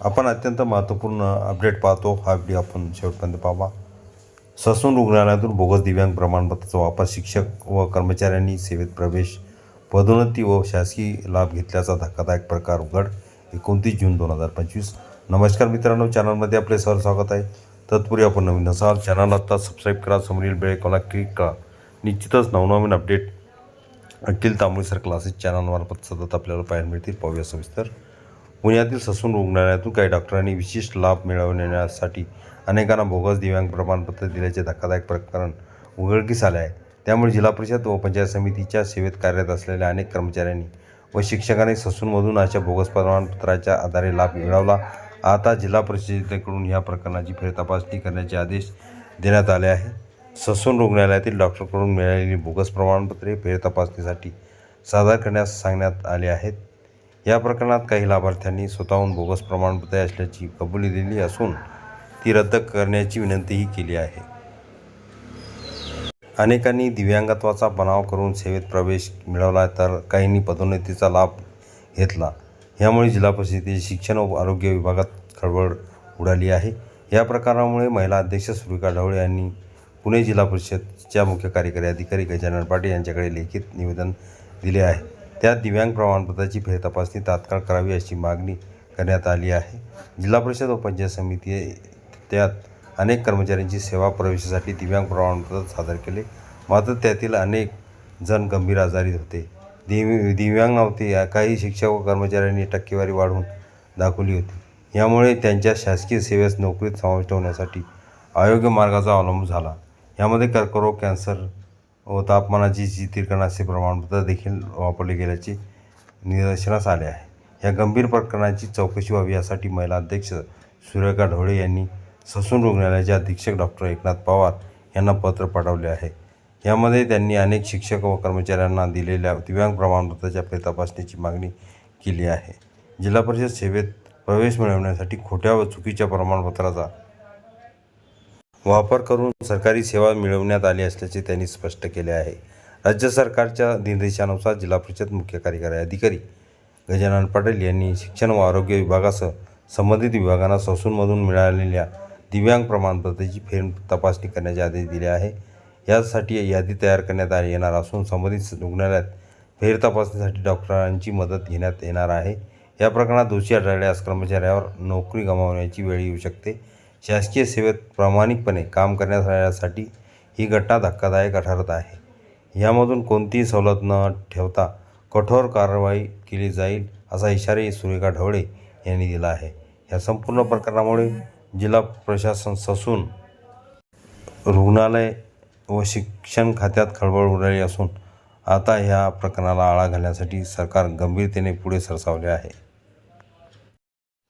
आपण अत्यंत महत्त्वपूर्ण अपडेट पाहतो. हा व्हिडिओ आपण शेवटपर्यंत पाहावा. ससून रुग्णालयातून बोगस दिव्यांग प्रमाणपत्राचा वापर शिक्षक व कर्मचाऱ्यांनी सेवेत प्रवेश पदोन्नती व शासकीय लाभ घेतल्याचा धक्कादायक प्रकार उघड एकोणतीस जून दोन हजार पंचवीस. नमस्कार मित्रांनो चॅनलमध्ये आपले सर स्वागत आहे. तत्पूर्वी आपण नवीन असाल चॅनल आत्ता सबस्क्राईब करा समोरील बेळेकॉला क्लिक करा. निश्चितच नवनवीन update Akhil Tambali sir classes चॅनलमार्फत सतत आपल्याला पाहायला मिळतील. पाहूया सविस्तर. पुण्यातील ससून रुग्णालयातून काही डॉक्टरांनी विशिष्ट लाभ मिळवण्यासाठी अनेकांना बोगस दिव्यांग प्रमाणपत्र दिल्याचे धक्कादायक प्रकरण उघडकीस आले आहे. त्यामुळे जिल्हा परिषद व पंचायत समितीच्या सेवेत कार्यरत असलेल्या अनेक कर्मचाऱ्यांनी व शिक्षकांनी ससूनमधून अशा बोगस प्रमाणपत्राच्या आधारे लाभ मिळवला. आता जिल्हा परिषदेकडून या प्रकरणाची फेरतपासणी करण्याचे आदेश देण्यात आले आहे. ससून रुग्णालयातील डॉक्टरकडून मिळालेली बोगस प्रमाणपत्रे फेरतपासणीसाठी सादर करण्यास सांगण्यात आले आहेत. या प्रकरणात काही लाभार्थ्यांनी स्वतःहून बोगस प्रमाणपत्रे असल्याची कबुली दिली असून ती रद्द करण्याची विनंतीही केली आहे. अनेकांनी दिव्यांगत्वाचा बनाव करून सेवेत प्रवेश मिळवला तर काहींनी पदोन्नतीचा लाभ घेतला. यामुळे जिल्हा परिषदेचे शिक्षण व आरोग्य विभागात खळबळ उडाली आहे. या प्रकारामुळे महिला अध्यक्ष सुरेखा ढवळे यांनी पुणे जिल्हा परिषदच्या मुख्य कार्यकारी अधिकारी गजानन पाटील यांच्याकडे लिखित निवेदन दिले आहे. त्या दिव्यांग प्रमाणपत्राची फेरतपासणी तात्काळ करावी अशी मागणी करण्यात आली आहे. जिल्हा परिषद व पंचायत समिती त्यात अनेक कर्मचाऱ्यांची सेवा प्रवेशासाठी दिव्यांग प्रमाणपत्र सादर केले. मात्र त्यातील अनेक जण गंभीर आजारी होते. दिव्य दिव्यांग नव्हते काही शिक्षक व कर्मचाऱ्यांनी टक्केवारी वाढवून दाखवली होती. यामुळे त्यांच्या शासकीय सेवेस नोकरीत समाविष्ट होण्यासाठी अयोग्य मार्गाचा अवलंब झाला. यामध्ये कर्करोग कॅन्सर व तापमानाची चित्रीकरणाचे प्रमाणपत्र देखील वापरले गेल्याचे निदर्शनास आले आहे. या गंभीर प्रकरणाची चौकशी व्हावी यासाठी महिला अध्यक्ष सूर्यका ढवळे यांनी ससून रुग्णालयाचे अधीक्षक डॉक्टर एकनाथ पवार यांना पत्र पाठवले आहे. यामध्ये त्यांनी अनेक शिक्षक व कर्मचाऱ्यांना दिलेल्या दिव्यांग प्रमाणपत्राच्या फेरतपासणीची मागणी केली आहे. जिल्हा परिषद सेवेत प्रवेश मिळवण्यासाठी खोट्या व चुकीच्या प्रमाणपत्राचा वापर करून सरकारी सेवा मिळवण्यात आली असल्याचे त्यांनी स्पष्ट केले आहे. राज्य सरकारच्या निर्देशानुसार जिल्हा परिषद मुख्य कार्यकारी अधिकारी गजानन पाटील यांनी शिक्षण व आरोग्य विभागासह संबंधित विभागांना ससूनमधून मिळालेल्या दिव्यांग प्रमाणपत्राची फेर तपासणी करण्याचे आदेश दिले आहे. यासाठी यादी तयार करण्यात आली येणार असून संबंधित रुग्णालयात फेर तपासणीसाठी डॉक्टरांची मदत घेण्यात येणार आहे. या प्रकरणात दोषी आढळल्यास कर्मचाऱ्यावर नोकरी गमावण्याची वेळ येऊ शकते. शासकीय सेवेत प्रामाणिकपणे काम करण्यासाठी ही घटना धक्कादायक ठरत आहे. यामधून कोणतीही सवलत न ठेवता कठोर कारवाई केली जाईल असा इशाराही सुरेखा ढवळे यांनी दिला आहे. या संपूर्ण प्रकरणामुळे जिल्हा प्रशासन ससून रुग्णालय व शिक्षण खात्यात खळबळ उडाली असून आता ह्या प्रकरणाला आळा घालण्यासाठी सरकार गंभीरतेने पुढे सरसावले आहे.